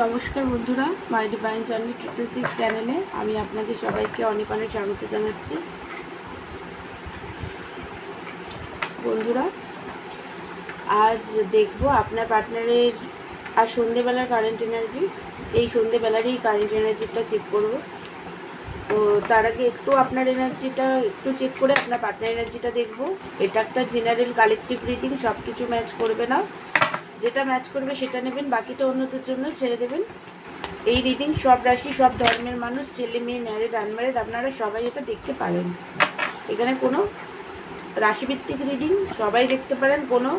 নমস্কার বন্ধুরা my divine journey triple six চ্যানেলে আমি আপনাদের সবাইকে অনেক অনেক স্বাগত জানাচ্ছি। বন্ধুরা, আজ দেখব আপনার পার্টনারের আর সন্ধেবেলার কারেন্ট এনার্জি এই সন্ধেবেলারই কারেন্ট এনার্জিটা চেক করব। তো তার আগে একটু আপনার এনার্জিটা একটু চেক করে আপনার পার্টনার এনার্জিটা দেখব। এটা একটা জেনারেল কালেকটিভ রিডিং সব কিছু ম্যাচ করবে না। যেটা ম্যাচ করবে সেটা নেবেন, বাকিটা অন্যদের জন্য ছেড়ে দেবেন। এই রিডিং সব রাশি, সব ধর্মের মানুষ, ছেলে, মেয়ে ম্যারিড আনম্যারিড আপনারা সবাই এটা দেখতে পারেন। এখানে কোনো রাশিভিত্তিক রিডিং সবাই দেখতে পারেন, কোনো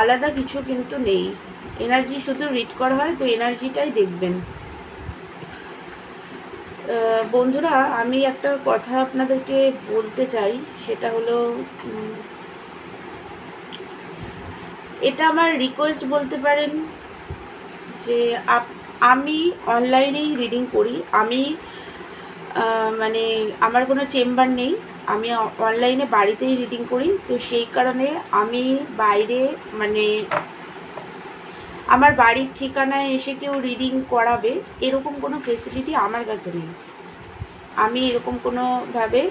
আলাদা কিছু কিন্তু নেই। এনার্জি শুধু রিড করা হয়, তো এনার্জিটাই দেখবেন। বন্ধুরা, আমি একটা কথা আপনাদেরকে বলতে চাই, সেটা হলো এটা আমার রিকোয়েস্ট বলতে পারেন যে আমি অনলাইনেই রিডিং করি। আমি মানে আমার কোনো চেম্বার নেই। আমি অনলাইনে বাড়িতেই রিডিং করি। তো সেই কারণে আমি বাইরে মানে আমার বাড়ির ঠিকানায় এসে কেউ রিডিং করাবে, এরকম কোনো ফেসিলিটি আমার কাছে নেই। আমি এরকম কোনোভাবে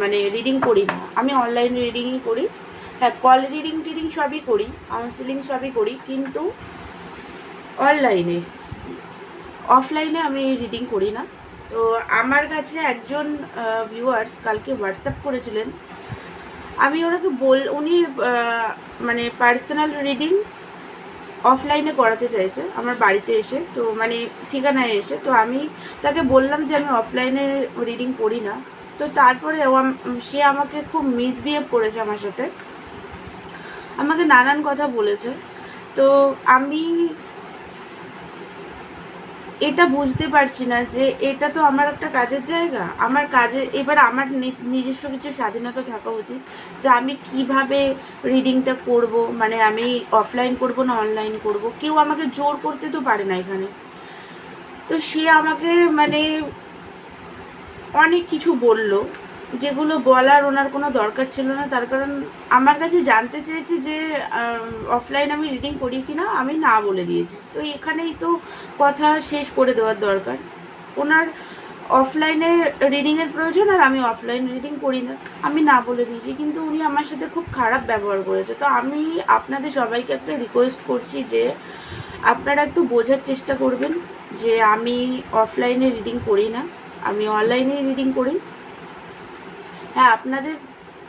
মানে রিডিং করি না। আমি অনলাইন রিডিংই করি। হ্যাঁ কল রিডিং টিডিং সবই করি কাউন্সিলিং সবই করি, কিন্তু অনলাইনে অফলাইনে আমি রিডিং করি না। তো আমার কাছে একজন ভিউয়ার্স কালকে হোয়াটসঅ্যাপ করেছিলেন। আমি ওনাকে বল, উনি মানে পার্সোনাল রিডিং অফলাইনে করাতে চাইছে, আমার বাড়িতে এসে, তো মানে ঠিকানায় এসে, তো আমি তাকে বললাম যে আমি অফলাইনে রিডিং করি না। তো তারপরে সে আমাকে খুব মিসবিহেভ করেছে আমার সাথে। আমাকে নানান কথা বলেছে। তো আমি এটা বুঝতে পারছি না যে এটা তো আমার একটা কাজের জায়গা। আমার কাজে, এবার আমার নিজ- নিজস্ব কিছু স্বাধীনতা থাকা উচিত যে আমি কীভাবে রিডিংটা করব মানে আমি অফলাইন করব না অনলাইন করব। কেউ আমাকে জোর করতে তো পারে না এখানে। তো সে আমাকে মানে অনেক কিছু বলল। যেগুলো বলার ওনার কোনো দরকার ছিল না, তার কারণ আমার কাছে জানতে চেয়েছে যে অফলাইন আমি রিডিং করি কি না আমি না বলে দিয়েছি। তো এখানেই তো কথা শেষ করে দেওয়ার দরকার। ওনার অফলাইনে রিডিংয়ের প্রয়োজন আর আমি অফলাইন রিডিং করি না। আমি না বলে দিয়েছি, কিন্তু উনি আমার সাথে খুব খারাপ ব্যবহার করেছে। তো আমি আপনাদের সবাইকে একটা রিকোয়েস্ট করছি যে, আপনারা একটু বোঝার চেষ্টা করবেন যে, আমি অফলাইনে রিডিং করি না, আমি অনলাইনে রিডিং করি। হ্যাঁ আপনাদের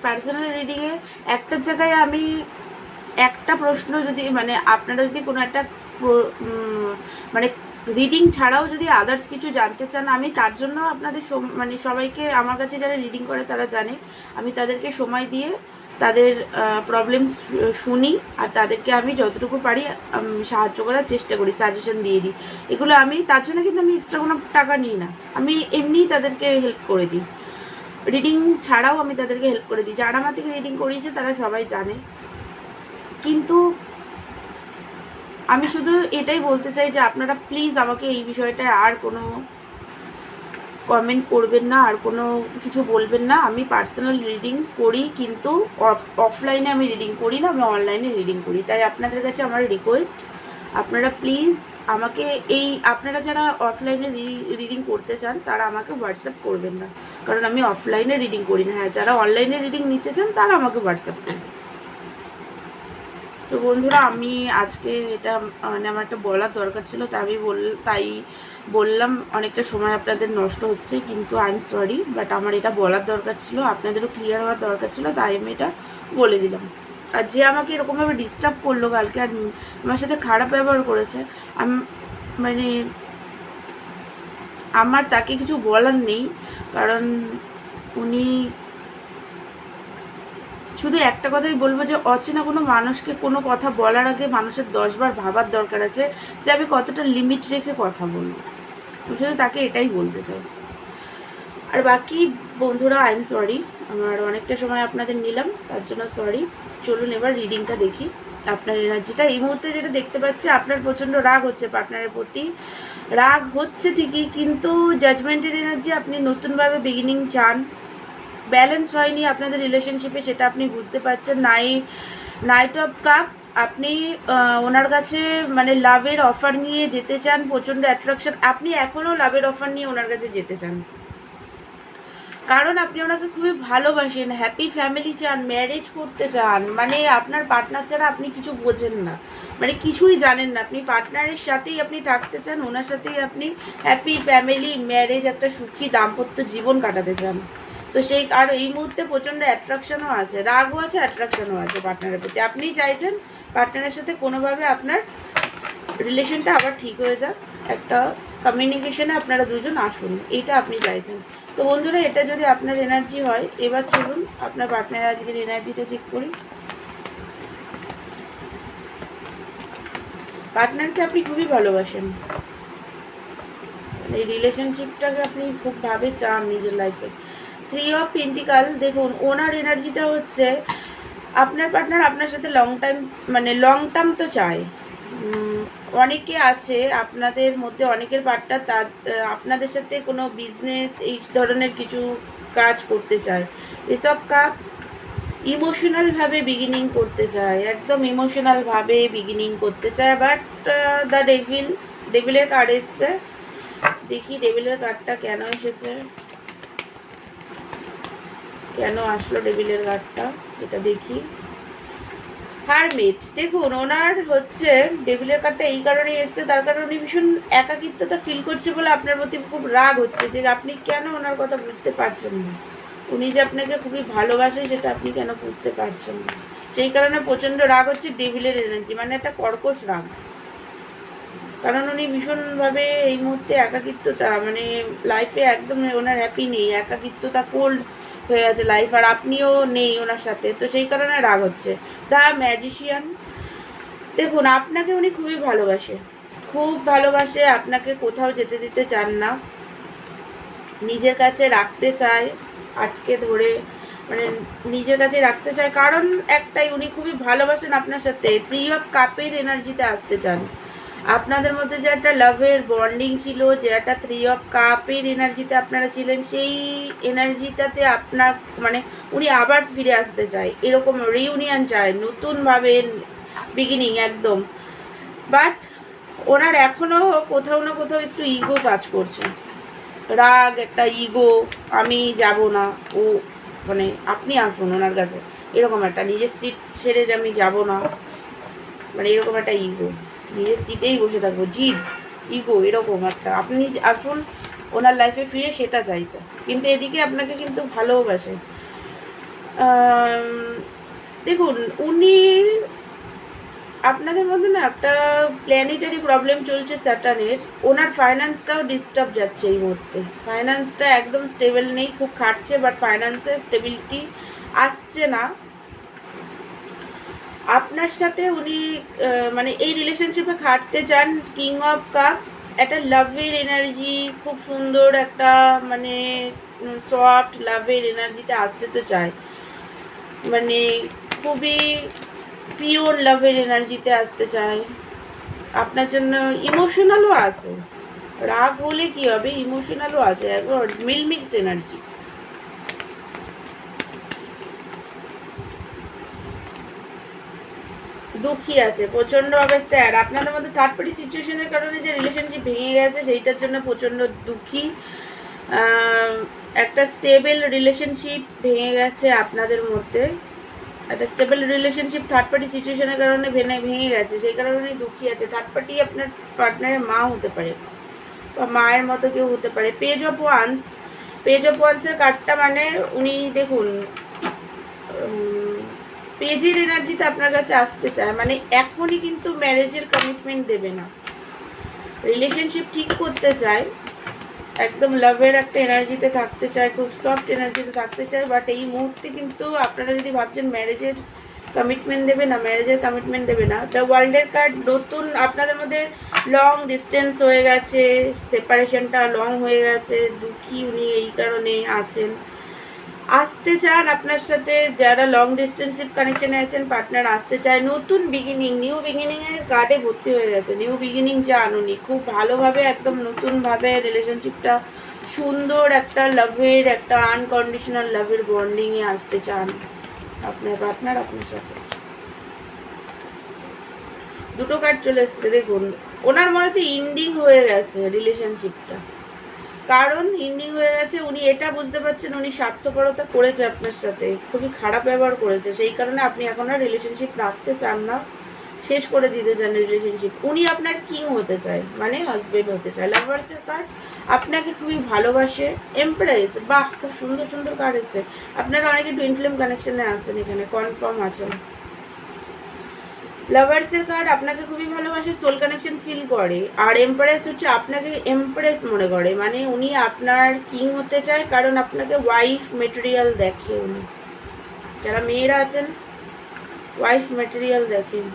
পার্সোনাল রিডিংয়ে একটা জায়গায় আমি একটা প্রশ্ন যদি মানে আপনারা যদি কোনো একটা মানে রিডিং ছাড়াও যদি আদার্স কিছু জানতে চান, আমি তার জন্য আপনাদের মানে সবাইকে, আমার কাছে যারা রিডিং করে তারা জানে। আমি তাদেরকে সময় দিয়ে তাদের প্রবলেম শুনি আর তাদেরকে আমি যতটুকু পারি সাহায্য করার চেষ্টা করি সাজেশন দিয়ে দিই। এগুলো আমি, তার জন্য কিন্তু আমি এক্সট্রা কোনো টাকা নিই না। আমি এমনিই তাদেরকে হেল্প করে দিই। রিডিং ছাড়াও আমি তাদেরকে হেল্প করে দিই। যারা আমার থেকে রিডিং করিয়েছে, তারা সবাই জানে। কিন্তু আমি শুধু এটাই বলতে চাই যে, আপনারা প্লিজ আমাকে এই বিষয়টায় আর কোনো কমেন্ট করবেন না, আর কোনো কিছু বলবেন না। আমি পার্সোনাল রিডিং করি, কিন্তু অফলাইনে আমি রিডিং করি না আমি অনলাইনে রিডিং করি। তাই আপনাদের কাছে আমার রিকোয়েস্ট আপনারা প্লিজ আমাকে এই, আপনারা যারা অফলাইনে রিডিং করতে চান, তারা আমাকে হোয়াটসঅ্যাপ করবেন না। কারণ আমি অফলাইনে রিডিং করি না। হ্যাঁ যারা অনলাইনে রিডিং নিতে চান, তারা আমাকে হোয়াটসঅ্যাপ করবেন। তো বন্ধুরা, আমি আজকে এটা মানে আমার একটা বলার দরকার ছিল তাই আমি বল, তাই বললাম, অনেকটা সময় আপনাদের নষ্ট হচ্ছে, কিন্তু আই এম সরি বাট আমার এটা বলার দরকার ছিল, আপনাদেরও ক্লিয়ার হওয়ার দরকার ছিল, তাই আমি এটা বলে দিলাম। আর যে আমাকে এরকমভাবে ডিস্টার্ব করল কালকে আর আমার সাথে খারাপ ব্যবহার করেছে মানে আমার তাকে কিছু বলার নেই, কারণ উনি শুধু একটা কথাই বলব যে অচেনা কোনো মানুষকে কোনো কথা বলার আগে মানুষের দশবার ভাবার দরকার আছে, যে আমি কতটা লিমিট রেখে কথা বলব। আমি শুধু তাকে এটাই বলতে চাই। আর বাকি বন্ধুরা আই এম সরি আমার অনেকটা সময় আপনাদের নিলাম, তার জন্য সরি চলুন এবার রিডিংটা দেখি। আপনার এনার্জিটা এই মুহূর্তে যেটা দেখতে পাচ্ছি, আপনার প্রচণ্ড রাগ হচ্ছে পার্টনারের প্রতি। রাগ হচ্ছে ঠিকই, কিন্তু জাজমেন্টের এনার্জি আপনি নতুনভাবে বিগিনিং চান। ব্যালেন্স হয়নি আপনাদের রিলেশনশিপে সেটা আপনি বুঝতে পারছেন। নাই নাইট অফ কাপ আপনি ওনার কাছে মানে লাভের অফার নিয়ে যেতে চান, প্রচণ্ড অ্যাট্রাকশন আপনি এখনও লাভের অফার নিয়ে ওনার কাছে যেতে চান। কারণ আপনি ওনাকে খুবই ভালোবাসেন হ্যাপি ফ্যামিলি চান ম্যারেজ করতে চান মানে আপনার পার্টনার ছাড়া আপনি কিছু বোঝেন না। মানে কিছুই জানেন না, আপনি পার্টনারের সাথেই আপনি থাকতে চান, ওনার সাথেই আপনি হ্যাপি ফ্যামিলি ম্যারেজ একটা সুখী, দাম্পত্য জীবন কাটাতে চান। তো সেই আর এই মুহূর্তে প্রচণ্ড অ্যাট্রাকশনও আছে, রাগও আছে অ্যাট্রাকশনও আছে পার্টনারের প্রতি। আপনি চাইছেন পার্টনারের সাথে কোনোভাবে আপনার রিলেশনটা আবার ঠিক হয়ে যাক, একটা কমিউনিকেশনে আপনারা দুজন আসুন, এইটা আপনি চাইছেন। তো বন্ধুরা, এটা যদি আপনার এনার্জি হয়, এবার চলুন, আপনার পার্টনার আজকের এনার্জিটা চেক করি। পার্টনারকে আপনি খুবই ভালোবাসেন। এই রিলেশনশিপটাকে আপনি খুব ভাবে চান নিজের লাইফে থ্রি অফ পেন্টিকাল দেখুন, ওনার এনার্জিটা হচ্ছে, আপনার পার্টনার আপনার সাথে লং টাইম মানে লং টার্ম তো চায়। অনেকে আছে, আপনাদের মধ্যে অনেকের পার্টনার তার আপনাদের সাথে কোনো বিজনেস এই ধরনের কিছু কাজ করতে চায়। এসব কাজ ইমোশনালভাবে বিগিনিং করতে চায়, একদম ইমোশনালভাবে বিগিনিং করতে চায় বাট দ্য ডেভিল ডেভিলের কার্ড এসছে। দেখি ডেভিলের কার্ডটা কেন এসেছে। কেন আসলো ডেভিলের কার্ডটা সেটা দেখি। হারমিট দেখুন, ওনার হচ্ছে ডেভিলের কার্ডটা এই কারণে এসছে, তার কারণে উনি ভীষণ একাকিত্বতা ফিল করছে বলে আপনার প্রতি খুব রাগ হচ্ছে যে আপনি কেন ওনার কথা বুঝতে পারছেন না? উনি যে আপনাকে খুবই ভালোবাসে সেটা আপনি কেন বুঝতে পারছেন না? সেই কারণে প্রচণ্ড রাগ হচ্ছে ডেভিলের এনার্জি মানে একটা কর্কশ রাগ। কারণ উনি ভীষণভাবে এই মুহূর্তে একাকিত্বতা মানে লাইফে একদম ওনার হ্যাপি নেই, একাকিত্বতা কোল্ড হয়ে গেছে লাইফ আর আপনিও নেই ওনার সাথে, তো সেই কারণে রাগ হচ্ছে। দ্য ম্যাজিশিয়ান দেখুন, আপনাকে উনি খুবই ভালোবাসে। খুব ভালোবাসে, আপনাকে কোথাও যেতে দিতে চান না। নিজের কাছে রাখতে চায়, আটকে ধরে মানে নিজের কাছে রাখতে চায়। কারণ একটাই, উনি খুবই ভালোবাসেন আপনার সাথে। থ্রি অফ কাপের এনার্জিতে আসতে চান। আপনাদের মধ্যে যে একটা লাভের বন্ডিং ছিল, যে একটা থ্রি অফ কাপের এনার্জিতে আপনারা ছিলেন, সেই এনার্জিটাতে আপনার মানে উনি আবার ফিরে আসতে চায়। এরকম রিউনিয়ন চায়, নতুনভাবে বিগিনিং একদম। বাট ওনার এখনও কোথাও না কোথাও একটু ইগো কাজ করছে। রাগ, একটা ইগো আমি যাব না, ও মানে আপনি আসুন ওনার কাছে। এরকম একটা, নিজের সিট ছেড়ে আমি যাব না মানে এরকম একটা ইগো নিজের সিটেই বসে থাকব। জিদ ইগো এরকম একটা। আপনি আসুন, ওনার লাইফে ফিরে সেটা চাইছে। কিন্তু এদিকে আপনাকে কিন্তু ভালোবাসে। দেখুন, উনি আপনাদের মধ্যে না একটা প্ল্যানেটারি প্রবলেম চলছে স্যাটার্নের ওনার ফাইন্যান্সটাও ডিস্টার্ব যাচ্ছে এই মুহূর্তে। ফাইন্যান্সটা একদম স্টেবল নেই, খুব খাটছে বাট ফাইন্যান্সের স্টেবিলিটি আসছে না। আপনার সাথে উনি মানে এই রিলেশনশিপে খাটতে চান কিং অফ কাপ একটা লাভের এনার্জি খুব সুন্দর একটা মানে সফট লাভের এনার্জিতে আসতে তো চায়। মানে খুবই পিওর লাভের এনার্জিতে আসতে চায়। আপনার জন্য ইমোশনালও আছে। রাগ হলে কি হবে? ইমোশনালও আছে। একবার মিল মিক্সড এনার্জি দুঃখী আছে, প্রচণ্ডভাবে স্যার আপনাদের মধ্যে থার্ড পার্টি সিচুয়েশনের কারণে যে রিলেশনশিপ ভেঙে গেছে, সেইটার জন্য প্রচণ্ড দুঃখী। একটা স্টেবল রিলেশনশিপ ভেঙে গেছে আপনাদের মধ্যে। একটা স্টেবল রিলেশনশিপ থার্ড পার্টি সিচুয়েশনের কারণে ভেঙে ভেঙে গেছে, সেই কারণে উনি দুঃখী আছে। থার্ড পার্টি আপনার পার্টনারের মা হতে পারে বা মায়ের মতো কেউ হতে পারে। Page of wands page of ওয়ান্সের কার্ডটা মানে উনি দেখুন পেজের এনার্জিতে আপনার কাছে আসতে চায় মানে এখনই কিন্তু ম্যারেজের কমিটমেন্ট দেবে না। রিলেশনশিপ ঠিক করতে চায়, একদম লাভের একটা এনার্জিতে থাকতে চায়, খুব সফট এনার্জিতে থাকতে চায় বাট এই মুহূর্তে কিন্তু আপনারা যদি ভাবছেন ম্যারেজের কমিটমেন্ট দেবে না ম্যারেজের কমিটমেন্ট দেবে না দ্য ওয়ার্ল্ডের কার্ড নতুন আপনাদের মধ্যে লং ডিস্টেন্স হয়ে গেছে সেপারেশনটা লং হয়ে গেছে, দুঃখী উনি এই কারণে আছেন। আসতে চান, আপনার সাথে যারা লং ডিস্টেন্সিভ কানেকশনে আছেন পার্টনার আসতে চায়, নতুন বিগিনিং নিউ বিগিনিংয়ের কার্ডে ভর্তি হয়ে গেছে। নিউ বিগিনিং চান উনি খুব ভালোভাবে, একদম নতুনভাবে রিলেশনশিপটা সুন্দর একটা লাভের একটা আনকন্ডিশনাল লাভের বন্ডিংয়ে আসতে চান আপনার পার্টনার আপনার সাথে। দুটো কার্ড চলে এসছে, দেখুন। ওনার মনে হচ্ছে ইন্ডিং হয়ে গেছে রিলেশনশিপটা কারণ ইন্ডিং হয়ে গেছে, উনি এটা বুঝতে পারছেন, উনি স্বার্থপরতা করেছে আপনার সাথে, খুবই খারাপ ব্যবহার করেছে, সেই কারণে আপনি এখন আর রিলেশনশিপ রাখতে চান না। শেষ করে দিতে চান রিলেশনশিপ উনি আপনার কিং হতে চায় মানে হাজবেন্ড হতে চায় লাভার্সের কার্ড আপনাকে খুবই ভালোবাসে এমপ্রেস বাহ, খুব সুন্দর সুন্দর কার্ড এসছে। আপনারা অনেকে টুইন ফ্লেম কানেকশনে আছেন এখানে কনফার্ম আছেন। লাভার্সের কার্ড আপনাকে খুবই ভালোবাসে সোল কানেকশন ফিল করে। আর এমপ্রেস হচ্ছে আপনাকে এমপ্রেস মনে করে। মানে উনি আপনার কিং হতে চায়, কারণ আপনাকে ওয়াইফ মেটেরিয়াল দেখে উনি। যারা মেয়েরা আছেন ওয়াইফ মেটেরিয়াল দেখেন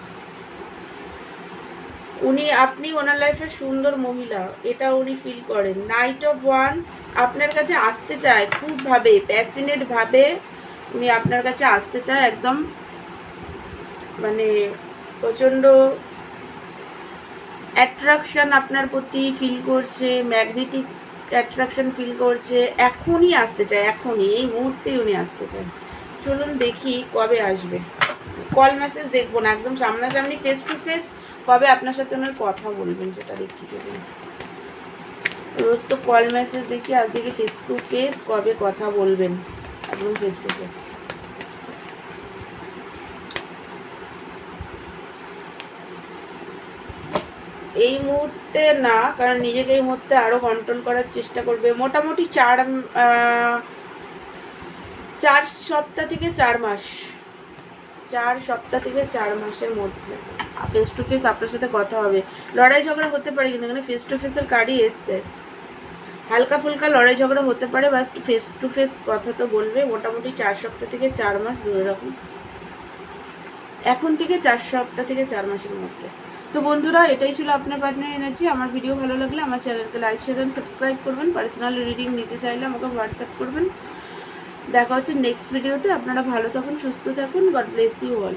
উনি, আপনি ওনার লাইফের সুন্দর মহিলা, এটা উনি ফিল করেন। নাইট অফ ওয়ান্স আপনার কাছে আসতে চায়, খুব ভাবে প্যাসিনেট ভাবে উনি আপনার কাছে আসতে চায়, একদম মানে প্রচণ্ড অ্যাট্রাকশন আপনার প্রতি ফিল করছে ম্যাগনেটিক অ্যাট্রাকশন ফিল করছে। এখনই আসতে চায়, এখনই, এই মুহূর্তেই উনি আসতে চায়। চলুন দেখি কবে আসবে। কল মেসেজ দেখব না, একদম সামনাসামনি ফেস টু ফেস কবে আপনার সাথে ওনার কথা বলবেন সেটা দেখছি চলুন। রোজ তো কল মেসেজ দেখি, আর দেখি ফেস টু ফেস কবে কথা বলবেন। একদম ফেস টু ফেস এই মুহূর্তে না, কারণ নিজেকে এই মুহূর্তে আরও কন্ট্রোল করার চেষ্টা করবে। মোটামুটি চার চার সপ্তাহ থেকে চার মাস। চার সপ্তাহ থেকে চার মাসের মধ্যে। ফেস টু ফেস আপনার সাথে কথা হবে। লড়াই ঝগড়া হতে পারে, কিন্তু এখানে ফেস টু ফেসের কার্ডই এসছে। হালকা ফুলকা লড়াই ঝগড়া হতে পারে বাস ফেস টু ফেস কথা তো বলবে। মোটামুটি চার সপ্তাহ থেকে চার মাস, দুই রকম। এখন থেকে চার সপ্তাহ থেকে চার মাসের মধ্যে। তো বন্ধুরা, এটাই ছিল আপনার পার্টনার এনার্জি আমার ভিডিও ভালো লাগলে আমার চ্যানেলকে লাইক শেয়ার অ্যান্ড সাবস্ক্রাইব করবেন। পার্সোনাল রিডিং নিতে চাইলে আমাকে হোয়াটসঅ্যাপ করবেন। দেখা হচ্ছে নেক্সট ভিডিওতে আপনারা ভালো থাকুন, সুস্থ থাকুন। God bless you all